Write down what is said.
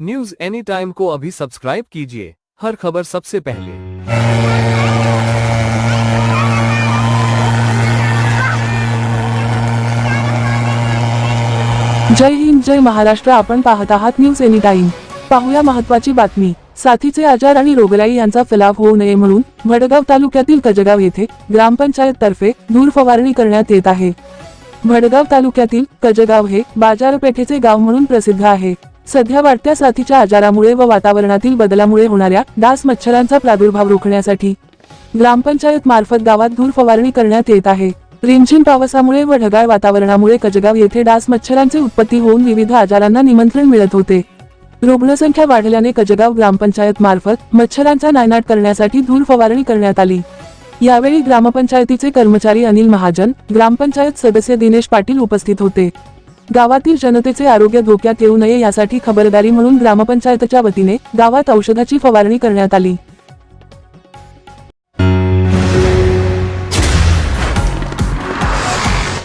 News any time को अभी subscribe कीजिए। हर खबर सबसे पहले। जय हिंद जय महाराष्ट्र आपण पाहत आहात न्यूज एनी टाइम पाहूया महत्वाची बातमी. साथीचे आजार आणि रोगराई यांचा फैलाव होऊ नये म्हणून भडगाव तालुक्यातील कजगाव येथे ग्रामपंचायत तर्फे धूर फवारणी करण्यात येत आहे. भडगाव तालुक्यातील कजगाव हे बाजारपेठेचे गाव म्हणून प्रसिद्ध आहे. सध्या वाढत्या साथीच्या आजारामुळे व वातावरणातील बदलामुळे होणाऱ्या डास मच्छरांचा प्रादुर्भाव रोखण्यासाठी ग्रामपंचायत मार्फत गावात धूर फवारणी करण्यात येत आहे. रिमझिम पावसामुळे व ढगाळ वातावरणामुळे कजगाव येथे डास मच्छरांचे उत्पत्ती होऊन विविध आजारांना निमंत्रण मिळत होते. रुग्णसंख्या वाढल्याने कजगाव ग्रामपंचायत मार्फत मच्छरांचा नायनाट करण्यासाठी धूर फवारणी करण्यात आली. यावेळी ग्रामपंचायतीचे कर्मचारी अनिल महाजन ग्रामपंचायत सदस्य दिनेश पाटील उपस्थित होते. गावातील जनतेचे आरोग्य धोक्यात येऊ नये यासाठी खबरदारी म्हणून ग्रामपंचायतच्या वतीने गावात औषधाची फवारणी करण्यात आली.